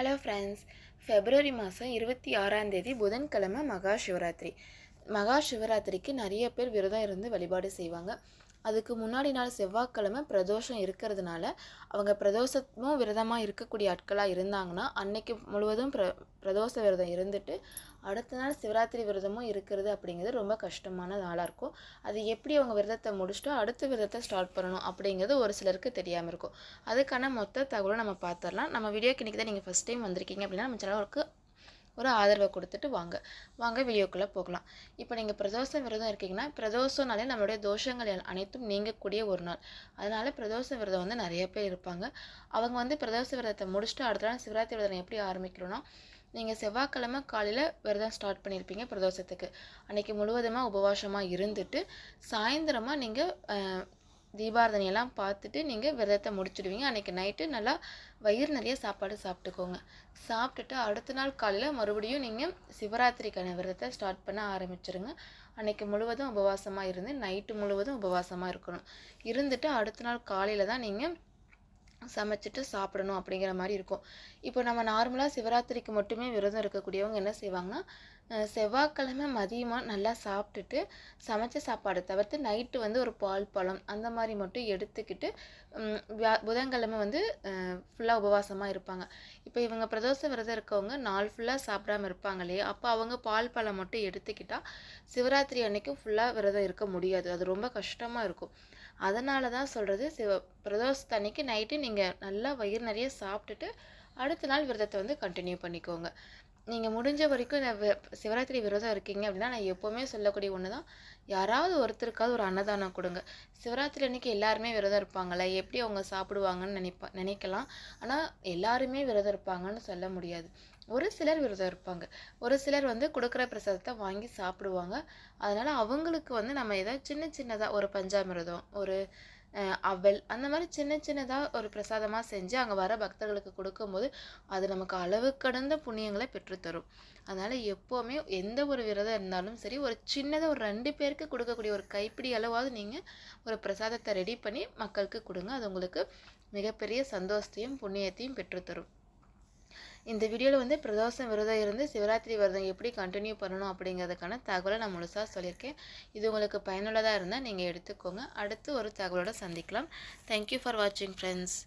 Hello friends February மாதம் இருபத்தி ஆறாம் தேதி புதன்கிழமை மகா சிவராத்திரி. மகா சிவராத்திரிக்கு நிறைய பேர் விரதம் இருந்து வழிபாடு செய்வாங்க. அதுக்கு முன்னாடி நாள் செவ்வாய்க்கிழமை பிரதோஷம் இருக்கிறதுனால அவங்க பிரதோஷமும் விரதமாக இருக்கக்கூடிய ஆட்களாக இருந்தாங்கன்னா அன்னைக்கு முழுவதும் பிர பிரதோஷ விரதம் இருந்துட்டு அடுத்த நாள் சிவராத்திரி விரதமும் இருக்கிறது அப்படிங்கிறது ரொம்ப கஷ்டமான நாளாக இருக்கும். அது எப்படி அவங்க விரதத்தை முடிச்சுட்டோ அடுத்த விரதத்தை ஸ்டார்ட் பண்ணணும் அப்படிங்கிறது ஒரு சிலருக்கு தெரியாமல் இருக்கும். அதுக்கான மொத்த தகவலும் நம்ம பார்த்துடலாம். நம்ம வீடியோக்கு இன்றைக்கி தான் நீங்கள் ஃபஸ்ட் டைம் வந்திருக்கீங்க அப்படின்னா நம்ம சேனலுக்கு ஒரு ஆதரவை கொடுத்துட்டு வாங்க. வாங்க வீடியோக்குள்ளே போகலாம். இப்போ நீங்கள் பிரதோஷ விரதம் இருக்கீங்கன்னா பிரதோஷம்னாலே நம்மளுடைய தோஷங்கள் அனைத்தும் நீங்கக்கூடிய ஒரு நாள். அதனால் பிரதோஷ விரதம் வந்து நிறைய பேர் இருப்பாங்க. அவங்க வந்து பிரதோஷ விரதத்தை முடிச்சுட்டு அடுத்த நாள் சிவராத்திரி விரதம் எப்படி ஆரம்பிக்கிறோன்னா நீங்கள் செவ்வாய்க்கிழமை காலையில் விரதம் ஸ்டார்ட் பண்ணியிருப்பீங்க பிரதோஷத்துக்கு. அன்றைக்கி முழுவதுமாக உபவாசமாக இருந்துட்டு சாயந்தரமாக நீங்கள் தீபாரதனை எல்லாம் பார்த்துட்டு நீங்கள் விரதத்தை முடிச்சிடுவீங்க. அன்றைக்கி நைட்டு நல்லா வயிறு நிறைய சாப்பாடு சாப்பிட்டுக்கோங்க. சாப்பிட்டுட்டு அடுத்த நாள் காலையில் மறுபடியும் நீங்கள் சிவராத்திரிக்கான விரதத்தை ஸ்டார்ட் பண்ண ஆரம்பிச்சிருங்க. அன்னைக்கு முழுவதும் உபவாசமாக இருந்து நைட்டு முழுவதும் உபவாசமாக இருக்கணும். இருந்துட்டு அடுத்த நாள் காலையில் தான் நீங்கள் சமைச்சிட்டு சாப்பிடணும் அப்படிங்கிற மாதிரி இருக்கும். இப்போ நம்ம நார்மலாக சிவராத்திரிக்கு மட்டுமே விரதம் இருக்கக்கூடியவங்க என்ன செய்வாங்கன்னா செவ்வாய்க்கிழமை மதியமாக நல்லா சாப்பிட்டுட்டு சமைச்ச சாப்பாடு தவிர்த்து நைட்டு வந்து ஒரு பால் பழம் அந்த மாதிரி மட்டும் எடுத்துக்கிட்டு வியா- புதன்கிழமை வந்து ஃபுல்லாக உபவாசமாக இருப்பாங்க. இப்போ இவங்க பிரதோஷ விரதம் இருக்கவங்க நாள் ஃபுல்லாக சாப்பிடாம இருப்பாங்க இல்லையா? அப்போ அவங்க பால் பழம் மட்டும் எடுத்துக்கிட்டால் சிவராத்திரி அன்னைக்கு ஃபுல்லாக விரதம் இருக்க முடியாது. அது ரொம்ப கஷ்டமாக இருக்கும். அதனால தான் சொல்கிறது சிவ பிரதோஷத்து அன்னைக்கு நைட்டு நீங்கள் நல்லா வயிறு நிறைய சாப்பிட்டுட்டு அடுத்த நாள் விரதத்தை வந்து கண்டினியூ பண்ணிக்கோங்க. நீங்கள் முடிஞ்ச வரைக்கும் இந்த சிவராத்திரி விரதம் இருக்கீங்க அப்படின்னா நான் எப்போவுமே சொல்லக்கூடிய ஒன்று தான் யாராவது ஒருத்தருக்காவது ஒரு அன்னதானம் கொடுங்க. சிவராத்திரி அன்னைக்கு எல்லாருமே விரதம் இருப்பாங்களே எப்படி அவங்க சாப்பிடுவாங்கன்னு நினைப்பா நினைக்கலாம். ஆனால் எல்லாருமே விரதம் இருப்பாங்கன்னு சொல்ல முடியாது. ஒரு சிலர் விரதம் இருப்பாங்க. ஒரு சிலர் வந்து கொடுக்குற பிரசாதத்தை வாங்கி சாப்பிடுவாங்க. அதனால் அவங்களுக்கு வந்து நம்ம ஏதாவது சின்ன சின்னதாக ஒரு பஞ்சாமிரதம் ஒரு அவல் அந்த மாதிரி சின்ன சின்னதாக ஒரு பிரசாதமாக செஞ்சு அங்கே வர பக்தர்களுக்கு கொடுக்கும்போது அது நமக்கு அளவு கடந்த புண்ணியங்களை பெற்றுத்தரும். அதனால் எப்போவுமே எந்த ஒரு விரதம் இருந்தாலும் சரி ஒரு சின்னதாக ஒரு ரெண்டு பேருக்கு கொடுக்கக்கூடிய ஒரு கைப்பிடி அளவாவது நீங்கள் ஒரு பிரசாதத்தை ரெடி பண்ணி மக்களுக்கு கொடுங்க. அது உங்களுக்கு மிகப்பெரிய சந்தோஷத்தையும் புண்ணியத்தையும் பெற்றுத்தரும். இந்த வீடியோவில் வந்து பிரதோஷம் விரதம் இருந்து சிவராத்திரி விரதம் எப்படி கண்டினியூ பண்ணணும் அப்படிங்கிறதுக்கான தகவலை நான் முழுசாக சொல்லியிருக்கேன். இது உங்களுக்கு பயனுள்ளதாக இருந்தால் நீங்கள் எடுத்துக்கோங்க. அடுத்து ஒரு தகவலோட சந்திக்கலாம். தேங்க்யூ ஃபார் வாட்சிங் ஃப்ரெண்ட்ஸ்